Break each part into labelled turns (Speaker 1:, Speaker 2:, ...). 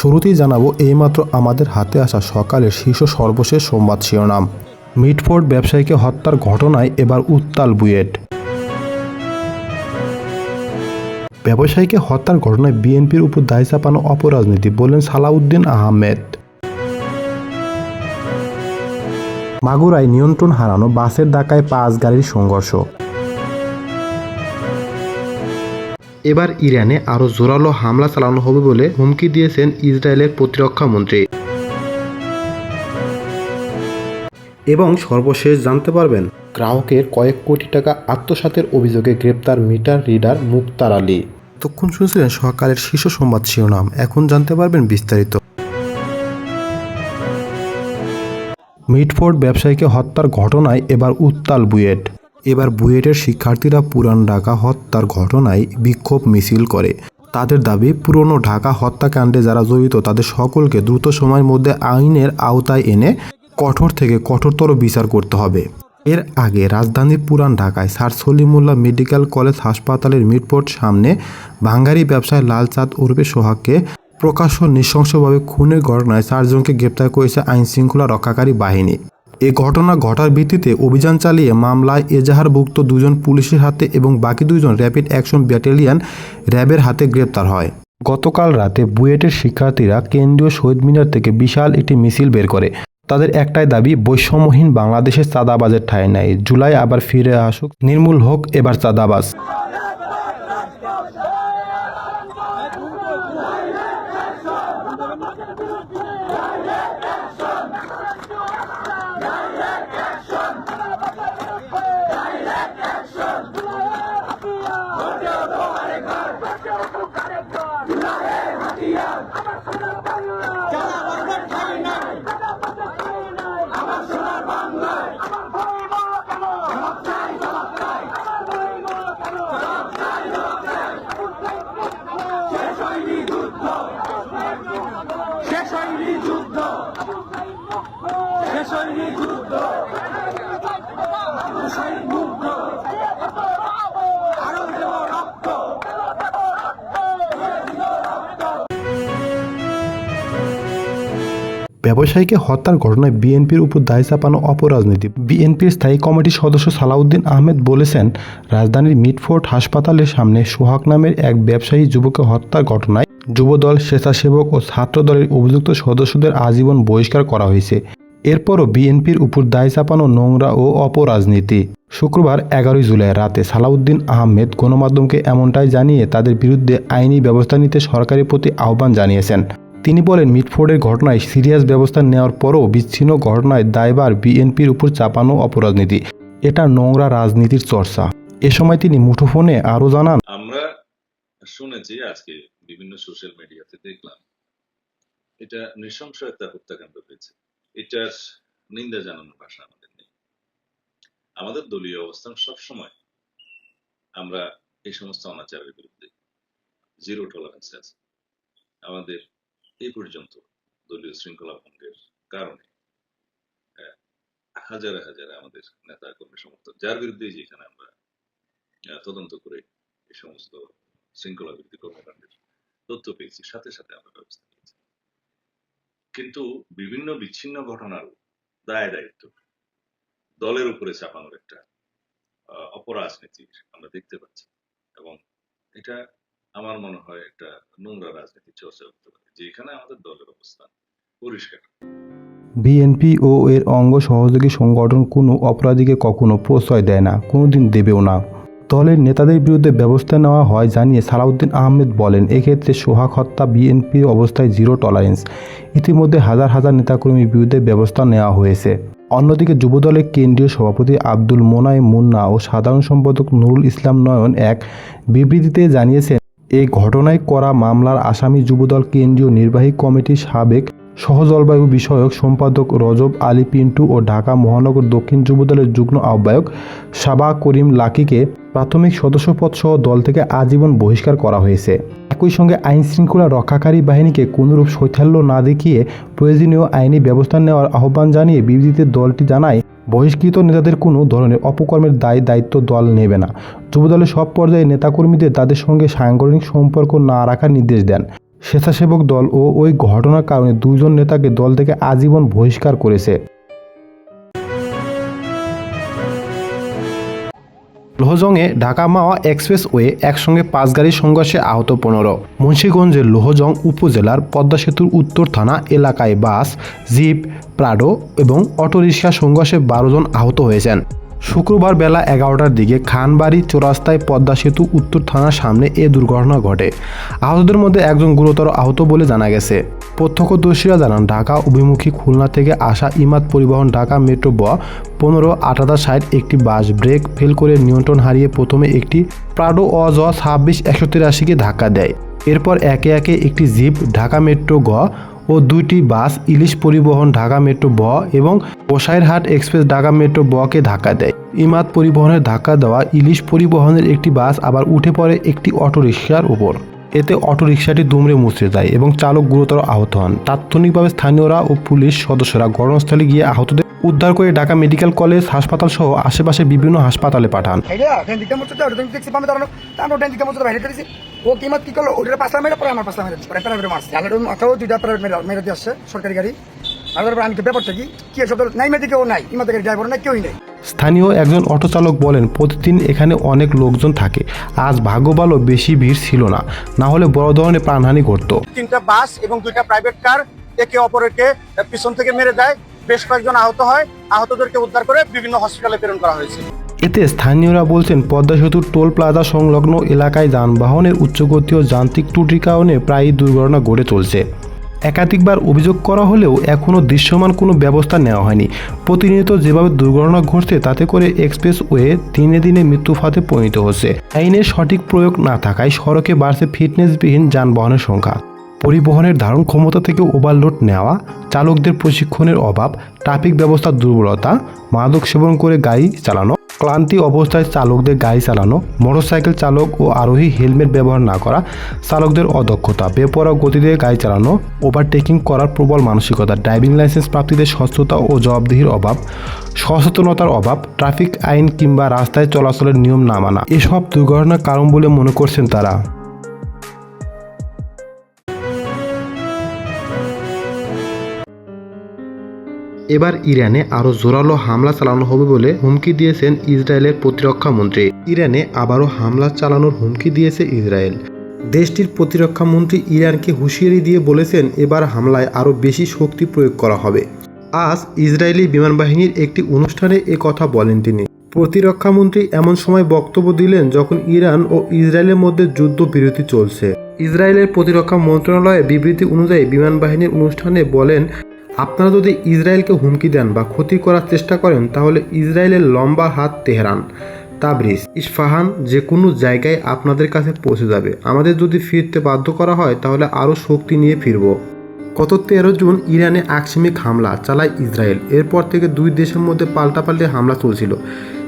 Speaker 1: শুরুতেই জানাব, এইমাত্র আমাদের হাতে আসা সকালের শীর্ষ সর্বশেষ সংবাদ শিরোনাম। মিটফোর্ড ব্যবসায়ীকে হত্যার ঘটনায় এবার উত্তাল বুয়েট। ব্যবসায়ীকে হত্যার ঘটনায় বিএনপির উপর দায় চাপানো অপরাজনীতি, বললেন সালাউদ্দিন আহমেদ। মাগুরায় নিয়ন্ত্রণ হারানো বাসের ডাকায় পাঁচ গাড়ির সংঘর্ষ। এবার ইরানে আরও জোরালো হামলা চালানো হবে বলে হুমকি দিয়েছেন ইসরায়েলের প্রতিরক্ষা মন্ত্রী। এবং সর্বশেষ জানতে পারবেন, গ্রাহকের কয়েক কোটি টাকা আত্মসাতের অভিযোগে গ্রেপ্তার মিটার রিডার মুক্তার আলী। তখন শুনছিলেন সকালের শীর্ষ সংবাদ শিরোনাম, এখন জানতে পারবেন বিস্তারিত। মিটফোর্ড ব্যবসায়ীকে হত্যার ঘটনায় এবার উত্তাল বুয়েট। এবার বুয়েটের শিক্ষার্থীরা পুরান ঢাকা হত্যার ঘটনায় বিক্ষোভ মিছিল করে। তাদের দাবি, পুরনো ঢাকা হত্যাকাণ্ডে যারা জড়িত, তাদের সকলকে দ্রুত সময়ের মধ্যে আইনের আওতায় এনে কঠোর থেকে কঠোরতর বিচার করতে হবে। এর আগে রাজধানীর পুরান ঢাকায় স্যার সলিমুল্লাহ মেডিকেল কলেজ হাসপাতালের মিটপোর্ট সামনে বাঙ্গারি ব্যবসায়ী লালচাঁদ উর্বে সোহাগকে প্রকাশ্য নৃশংসভাবে খুনের ঘটনায় চারজনকে গ্রেপ্তার করেছে আইন শৃঙ্খলা রক্ষাকারী বাহিনী। এ ঘটনা ঘটার ভিত্তিতে অভিযান চালিয়ে মামলায় এজাহারভুক্ত দুজন পুলিশের হাতে এবং বাকি দুজন র্যাপিড অ্যাকশন ব্যাটালিয়ন র্যাবের হাতে গ্রেপ্তার হয়। গতকাল রাতে বুয়েটের শিক্ষার্থীরা কেন্দ্রীয় শহীদ মিনার থেকে বিশাল একটি মিছিল বের করে। তাদের একটাই দাবি, বৈষম্যহীন বাংলাদেশের চাঁদাবাজের ঠাঁই নাই। জুলাই আবার ফিরে আসুক। নির্মূল হোক এবার চাঁদাবাজ। ব্যবসায়ীকে হত্যার ঘটনায় বিএনপির উপর দায় চাপানো অপরাজনীতি। বিএনপির স্থায়ী কমিটির সদস্য সালাউদ্দিন আহমেদ বলেছেন, রাজধানীর মিটফোর্ট হাসপাতালের সামনে সোহাগ নামের এক ব্যবসায়ী যুবককে হত্যার ঘটনায় যুবদল স্বেচ্ছাসেবক ও ছাত্রদলের অভিযুক্ত সদস্যদের আজীবন বহিষ্কার করা হয়েছে। এরপরও বিএনপির উপর দায় চাপানো নোংরা ও অপরাজনীতি। শুক্রবার এগারোই জুলাই রাতে সালাউদ্দিন আহমেদ গণমাধ্যমকে এমনটাই জানিয়ে তাদের বিরুদ্ধে আইনি ব্যবস্থা নিতে সরকারের প্রতি আহ্বান জানিয়েছেন। তিনি বলেন, মিটফোর্ডের ঘটনায় সিরিয়াস ব্যবস্থা নেওয়ার পরও বিচ্ছিন্ন ঘটনায় দায়বার বিএনপির উপর চাপানো অপরাজনীতি। এটা নোংরা রাজনীতির চর্চা। এ সময় তিনি মুঠোফোনে আরও জানান
Speaker 2: শুনেছি, আজকে বিভিন্ন সোশ্যাল মিডিয়াতে দেখলাম। এটা নৃশংস একটা হত্যাকাণ্ড হয়েছে। এটার নিন্দা জানানোর ভাষা আমাদের নেই। আমাদের দলীয় অবস্থান সবসময় আমরা এই সমস্ত অনাচারের বিরুদ্ধে। জিরো টলারেন্স আছে। আমাদের এই পর্যন্ত দলীয় শৃঙ্খলা ভঙ্গের কারণে হাজারে হাজারে আমাদের নেতা কর্মী সমর্থক, যার বিরুদ্ধে যেখানে আমরা তদন্ত করে এই সমস্ত শৃঙ্খলা বিরোধী কর্মকাণ্ডের তথ্য পেয়েছি সাথে সাথে আমরা ব্যবস্থা নিয়েছি। কিন্তু বিভিন্ন বিচ্ছিন্ন ঘটনার দায় দায়িত্ব দলের উপরে চাপানোর একটা অপরাজনীতি আমরা দেখতে পাচ্ছি। এবং এটা আমার মনে হয় একটা নোংরা রাজনীতি চর্চা করতে পারে যেখানে আমাদের দলের অবস্থান পরিষ্কার।
Speaker 1: বিএনপি ও এর অঙ্গ সহযোগী সংগঠন কোনো অপরাধীকে কখনো প্রশ্রয় দেয় না, কোনোদিন দেবেও না। দলের নেতাদের বিরুদ্ধে ব্যবস্থা নেওয়া হয় জানিয়ে সালাউদ্দিন আহমেদ বলেন, এক্ষেত্রে সোহাগ হত্যা, বিএনপির অবস্থায় জিরো টলারেন্স। ইতিমধ্যে হাজার হাজার নেতাকর্মীর বিরুদ্ধে ব্যবস্থা নেওয়া হয়েছে। অন্যদিকে যুবদলের কেন্দ্রীয় সভাপতি আব্দুল মোনাই মুন্না ও সাধারণ সম্পাদক নুরুল ইসলাম নয়ন এক বিবৃতিতে জানিয়েছেন এই ঘটনায় করা মামলার আসামি যুবদল কেন্দ্রীয় নির্বাহী কমিটির সাবেক সহ জলবায়ু বিষয়ক সম্পাদক রজব আলী পিন্টু ও ঢাকা মহানগর দক্ষিণ যুবদলের যুগ্ম আহ্বায়ক সাবা করিম লাকিকে প্রাথমিক সদস্যপদ সহ দল থেকে আজীবন বহিষ্কার করা হয়েছে। একই সঙ্গে আইন শৃঙ্খলা রক্ষাকারী বাহিনীকে কোনরূপ শৈথল্য না দেখিয়ে প্রয়োজনীয় আইনি ব্যবস্থা নেওয়ার আহ্বান জানিয়ে বিবৃতিতে দলটি জানায়, বহিষ্কৃত নেতাদের কোনো ধরনের অপকর্মের দায় দায়িত্ব দল নেবে না। যুবদলের সব পর্যায়ে নেতাকর্মীদের তাদের সঙ্গে সাংগঠনিক সম্পর্ক না রাখার নির্দেশ দেন। স্বেচ্ছাসেবক দল ও ওই ঘটনার কারণে দুজন নেতাকে দল থেকে আজীবন বহিষ্কার করেছে। লোহজংয়ে ঢাকা মাওয়া এক্সপ্রেসওয়ে একসঙ্গে পাঁচ গাড়ির সংঘর্ষে আহত পনেরো। মুন্সীগঞ্জের লোহজং উপজেলার পদ্মা সেতুর উত্তর থানা এলাকায় বাস, জিপ, প্রাডো এবং অটোরিকশা সংঘর্ষে বারো জন আহত হয়েছেন। শুক্রবার বেলা এগারোটার দিকে খানবাড়ি চৌরাস্তায় পদ্মা সেতু উত্তর থানার সামনে এ দুর্ঘটনা ঘটে। আহতদের মধ্যে একজন গুরুতর আহত বলে জানা গেছে। প্রত্যক্ষদর্শীরা জানান, ঢাকা অভিমুখী খুলনা থেকে আসা ইমাদ পরিবহন ঢাকা মেট্রো ব পনেরো আটাদা সাইড একটি বাস ব্রেক ফেল করে নিয়ন্ত্রণ হারিয়ে প্রথমে একটি প্রাডো অজ ছাব্বিশ একশো তিরাশিকে ধাক্কা দেয়। এরপর একে একে একটি জিপ, ঢাকা মেট্রো গ ও দুইটি বাস, ইলিশ পরিবহন ঢাকা মেট্রো ব এবং বসাইরহাট এক্সপ্রেস ঢাকা মেট্রো বকে ধাক্কা দেয়। ইমাদ পরিবহনের ধাক্কা দেওয়া ইলিশ পরিবহনের একটি বাস আবার উঠে পড়ে একটি অটোরিকশার উপর। এতে অটোরিকশাটি দুমড়ে মুচড়ে যায় এবং চালক গুরুতর আহত হন। তাৎক্ষণিকভাবে স্থানীয়রা ও পুলিশ সদস্যরা ঘটনাস্থলে গিয়ে আহতদের উদ্ধার করে ঢাকা মেডিকেল কলেজ হাসপাতাল সহ আশেপাশে বিভিন্ন হাসপাতালে পাঠান।
Speaker 3: ও কিমত কি করল? মেরে পরে আমার মেরে পরে প্রাইভেট মারছে। দুইটা প্রাইভেট মেরে দিয়ে আসছে সরকারি গাড়ি। আর তারপর আমি ব্যাপারটা কি? কি এসব নাই ড্রাইভার নাই কেউই নেই।
Speaker 1: স্থানীয় একজন অটো চালক বলেন প্রতিদিন এখানে অনেক লোকজন থাকে। আজ ভাগ্য ভালো বেশি ভিড় ছিল না। না হলে বড় ধরনের প্রাণহানি ঘটতো।
Speaker 3: তিনটা বাস এবং দুইটা প্রাইভেট কার একে অপরকে পিছন থেকে মেরে দেয়। বেশ কয়েকজন আহত হয়। আহতদেরকে উদ্ধার করে বিভিন্ন হসপিটালে প্রেরণ করা হয়েছে।
Speaker 1: এতে স্থানীয়রা বলছেন পদ্মা সেতুর টোল প্লাজা সংলগ্ন এলাকায় যানবাহনের উচ্চগতীয় যান্ত্রিক ত্রুটির কারণে প্রায়ই দুর্ঘটনা গড়ে চলছে। একাধিকবার অভিযোগ করা হলেও এখনও দৃশ্যমান কোনো ব্যবস্থা নেওয়া হয়নি। প্রতিনিয়ত যেভাবে দুর্ঘটনা ঘটছে, তাতে করে এক্সপ্রেসওয়ে দিনে দিনে মৃত্যু ফাঁদে পরিণত হচ্ছে। আইনের সঠিক প্রয়োগ না থাকায় সড়কে বাড়ছে ফিটনেসবিহীন যানবাহনের সংখ্যা। পরিবহনের ধারণ ক্ষমতা থেকে ওভারলোড নেওয়া, চালকদের প্রশিক্ষণের অভাব, ট্রাফিক ব্যবস্থার দুর্বলতা, মাদক সেবন করে গাড়ি চালানো ক্লান্তি অবস্থায় চালকদের গাড়ি চালানো, মোটরসাইকেল চালক ও আরোহী হেলমেট ব্যবহার না করা, চালকদের অদক্ষতা বেপরা গতিতে গাড়ি চালানো ওভারটেকিং করার প্রবল মানসিকতা ড্রাইভিং লাইসেন্স প্রাপ্তিতে স্বচ্ছতা ও জবাবদিহির অভাব, সচেতনতার অভাব ট্রাফিক আইন কিংবা রাস্তায় চলাচলের নিয়ম না মানা, এসব দুর্ঘটনার কারণ বলে মনে করছেন তারা। এবার ইরানে আরও জোরালো হামলা চালানো হবে বলে হুমকি দিয়েছেন ইসরায়েলের প্রতিরক্ষা মন্ত্রী। ইরানে আবারও হামলা চালানোর হুমকি দিয়েছে ইসরায়েল। দেশটির প্রতিরক্ষা মন্ত্রী ইরানকে হুঁশিয়ারি দিয়ে বলেছেন, এবার হামলায় আরও বেশি শক্তি প্রয়োগ করা হবে। আজ ইসরায়েলি বিমান বাহিনীর একটি অনুষ্ঠানে কথা বলেন তিনি। প্রতিরক্ষামন্ত্রী এমন সময় বক্তব্য দিলেন যখন ইরান ও ইসরায়েলের মধ্যে যুদ্ধবিরতি চলছে। ইসরায়েলের প্রতিরক্ষা মন্ত্রণালয়ের বিবৃতি অনুযায়ী বিমান বাহিনীর অনুষ্ঠানে বলেন আপনারা যদি ইসরায়েলকে হুমকি দেন বা ক্ষতি করার চেষ্টা করেন, তাহলে ইসরায়েলের লম্বা হাত তেহরান, তাবরিজ, ইস্ফাহান যে কোনো জায়গায় আপনাদের কাছে পৌঁছে যাবে। আমাদের যদি ফিরতে বাধ্য করা হয়, তাহলে আরও শক্তি নিয়ে ফিরব। গত তেরো জুন ইরানে আকস্মিক হামলা চালায় ইসরায়েল। এরপর থেকে দুই দেশের মধ্যে পাল্টাপাল্টে হামলা চলছিল।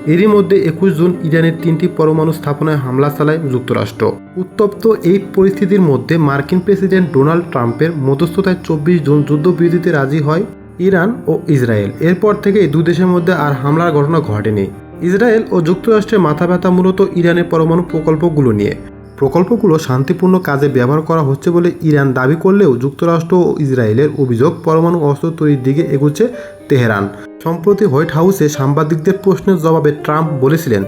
Speaker 1: এরই মধ্যে একুশ জুন ইরানের তিনটি পরমাণু স্থাপনায় হামলা চালায় যুক্তরাষ্ট্র। উত্তপ্ত এই পরিস্থিতির মধ্যে মার্কিন প্রেসিডেন্ট ডোনাল্ড ট্রাম্পের মধ্যস্থতায় চব্বিশ জুন যুদ্ধবিরতিতে রাজি হয় ইরান ও ইসরায়েল। এরপর থেকে এই দেশের মধ্যে আর হামলার ঘটনা ঘটেনি। ইসরায়েল ও যুক্তরাষ্ট্রের মাথা ব্যথা মূলত ইরানের পরমাণু প্রকল্পগুলো নিয়ে। প্রকল্পগুলো শান্তিপূর্ণ কাজে ব্যবহার করা হচ্ছে বলে ইরান দাবি করলেও যুক্তরাষ্ট্র ও ইসরায়েলের অভিযোগ পরমাণু অস্ত্র তৈরির দিকে এগুচ্ছে তেহরান। সম্প্রতি হোয়াইট হাউসে সাংবাদিকদের প্রশ্নের জবাবে ট্রাম্প বলেছিলেন,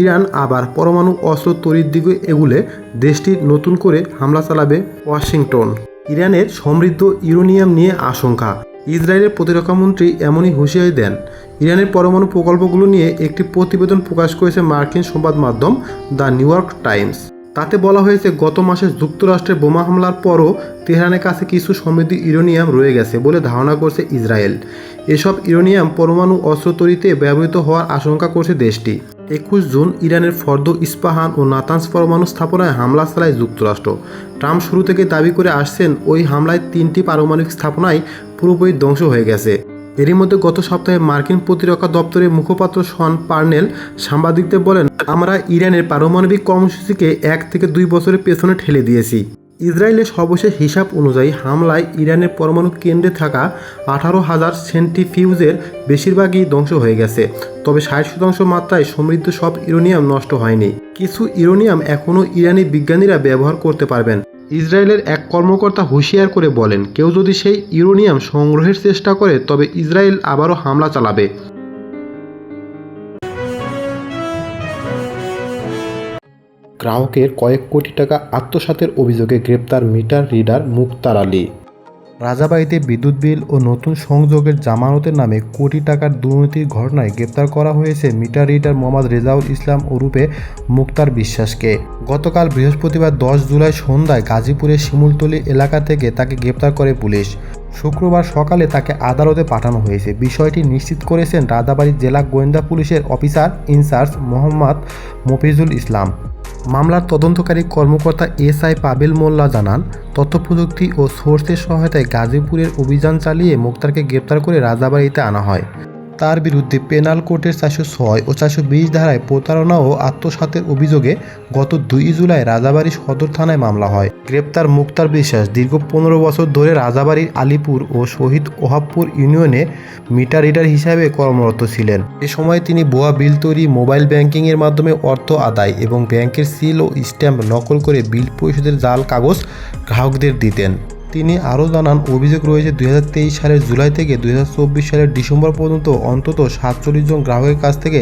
Speaker 1: ইরান আবার পরমাণু অস্ত্র তৈরির দিকে এগুলে দেশটি নতুন করে হামলা চালাবে ওয়াশিংটন। ইরানের সমৃদ্ধ ইউরেনিয়াম নিয়ে আশঙ্কা। ইসরায়েলের প্রতিরক্ষামন্ত্রী এমনই হুঁশিয়ারি দেন। ইরানের পরমাণু প্রকল্পগুলো নিয়ে একটি প্রতিবেদন প্রকাশ করেছে মার্কিন সংবাদ মাধ্যম দ্য নিউ ইয়র্ক টাইমস। তাতে বলা হয়েছে, গত মাসে যুক্তরাষ্ট্রের বোমা হামলার পরও তেহরানের কাছে কিছু সমৃদ্ধ ইউরেনিয়াম রয়ে গেছে বলে ধারণা করছে ইসরায়েল। এসব ইউরেনিয়াম পরমাণু অস্ত্র তৈরিতে ব্যবহৃত হওয়ার আশঙ্কা করছে দেশটি। একুশ জুন ইরানের ফর্দ ইস্পাহান ও নাতান্স পরমাণু স্থাপনায় হামলা চালায় যুক্তরাষ্ট্র। ট্রাম্প শুরু থেকে দাবি করে আসছেন, ওই হামলায় তিনটি পারমাণবিক স্থাপনায় পুরোপুরি ধ্বংস হয়ে গেছে। এরই মধ্যে গত সপ্তাহে মার্কিন প্রতিরক্ষা দপ্তরের মুখপাত্র শন পার্নেল সাংবাদিকদের বলেন, আমরা ইরানের পারমাণবিক কর্মসূচিকে এক থেকে দুই বছরের পেছনে ঠেলে দিয়েছি। ইসরায়েলের সর্বশেষ হিসাব অনুযায়ী হামলায় ইরানের পরমাণু কেন্দ্রে থাকা আঠারো হাজার সেন্টিফিউজের বেশিরভাগই ধ্বংস হয়ে গেছে, তবে ষাট শতাংশ মাত্রায় সমৃদ্ধ সব ইউরেনিয়াম নষ্ট হয়নি। কিছু ইউরেনিয়াম এখনও ইরানি বিজ্ঞানীরা ব্যবহার করতে পারবেন। ইসরায়েলের এক কর্মকর্তা হুঁশিয়ার করে বলেন, কেউ যদি সেই ইউরোনিয়াম সংগ্রহের চেষ্টা করে, তবে ইসরায়েল আবারও হামলা চালাবে। গ্রাহকের কয়েক কোটি টাকা আত্মসাতের অভিযোগে গ্রেপ্তার মিটার রিডার মুক্তার আলী। রাজাবাড়িতে বিদ্যুৎ বিল ও নতুন সংযোগের জামানতের নামে কোটি টাকার দুর্নীতির ঘটনায় গ্রেপ্তার করা হয়েছে মিটার রিডার মোহাম্মদ রেজাউল ইসলাম ওরূপে মুক্তার বিশ্বাসকে। গতকাল বৃহস্পতিবার দশ জুলাই সন্ধ্যায় গাজীপুরের শিমুলতলি এলাকা থেকে তাকে গ্রেপ্তার করে পুলিশ। শুক্রবার সকালে তাকে আদালতে পাঠানো হয়েছে। বিষয়টি নিশ্চিত করেছেন রাজাবাড়ি জেলা গোয়েন্দা পুলিশের officer in charge Mohammad Mofizul Islam. মামলার তদন্তকারী কর্মকর্তা এস আই পাবেল মোল্লা জানান, তথ্যপ্রযুক্তি ও সোর্সের সহায়তায় গাজীপুরের অভিযান চালিয়ে মুক্তারকে গ্রেপ্তার করে রাজাবাড়িতে আনা হয়। তার বিরুদ্ধে পেনাল কোর্টের চারশো ছয় ও চারশো বিশ ধারায় প্রতারণা ও আত্মসাতের অভিযোগে গত দুই জুলাই রাজাবাড়ি সদর থানায় মামলা হয়। গ্রেপ্তার মুক্তার বিশ্বাস দীর্ঘ পনেরো বছর ধরে রাজাবাড়ির আলিপুর ও শহীদ ওহাবপুর ইউনিয়নে মিটার রিডার হিসাবে কর্মরত ছিলেন। এ সময় তিনি বোয়া বিল তৈরি, মোবাইল ব্যাংকিংয়ের মাধ্যমে অর্থ আদায় এবং ব্যাংকের সিল ও স্ট্যাম্প নকল করে বিল পরিশোধের জাল কাগজ গ্রাহকদের দিতেন। তিনি আরও জানান, অভিযোগ রয়েছে দুই হাজার তেইশ সালের জুলাই থেকে দুই হাজার চব্বিশ সালের ডিসেম্বর পর্যন্ত অন্তত সাতচল্লিশ জন গ্রাহকের কাছ থেকে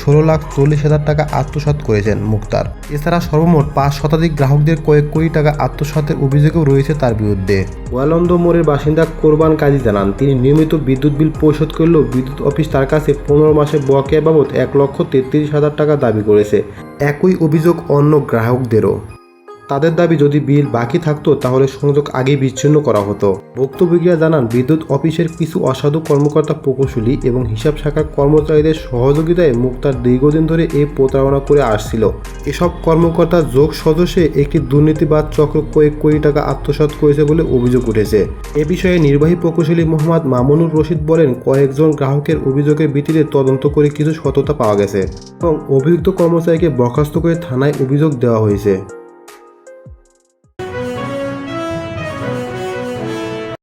Speaker 1: ষোলো লাখ চল্লিশ হাজার টাকা আত্মসাৎ করেছেন মুক্তার। এছাড়া সর্বমোট পাঁচ শতাধিক গ্রাহকদের কয়েক কোটি টাকা আত্মসাতের অভিযোগও রয়েছে তার বিরুদ্ধে। ওয়ালন্দ মোড়ের বাসিন্দা কোরবান কাজী জানান, তিনি নিয়মিত বিদ্যুৎ বিল পরিশোধ করলেও বিদ্যুৎ অফিস তার কাছে পনেরো মাসে বকেয়া বাবদ এক লক্ষ তেত্রিশ হাজার টাকা দাবি করেছে। একই অভিযোগ অন্য গ্রাহকদেরও। তাদের দাবি যদি বিল বাকি থাকতো, তাহলে সংযোগ আগেই বিচ্ছিন্ন করা হতো। ভুক্তভোগীরা জানান, বিদ্যুৎ অফিসের কিছু অসাধু কর্মকর্তা প্রকৌশলী এবং হিসাব শাখার কর্মচারীদের সহযোগিতায় মুক্তার দীর্ঘদিন ধরে এই প্রতারণা করে আসছিল। এসব কর্মকর্তা যোগ সদস্যে একটি দুর্নীতিবাদ চক্র কয়েক কোটি টাকা আত্মসাৎ করেছে বলে অভিযোগ উঠেছে। এ বিষয়ে নির্বাহী প্রকৌশলী মোহাম্মদ মামুনুর রশিদ বলেন, কয়েকজন গ্রাহকের অভিযোগের ভিত্তিতে তদন্ত করে কিছু সততা পাওয়া গেছে এবং অভিযুক্ত কর্মচারীকে বরখাস্ত করে থানায় অভিযোগ দেওয়া হয়েছে।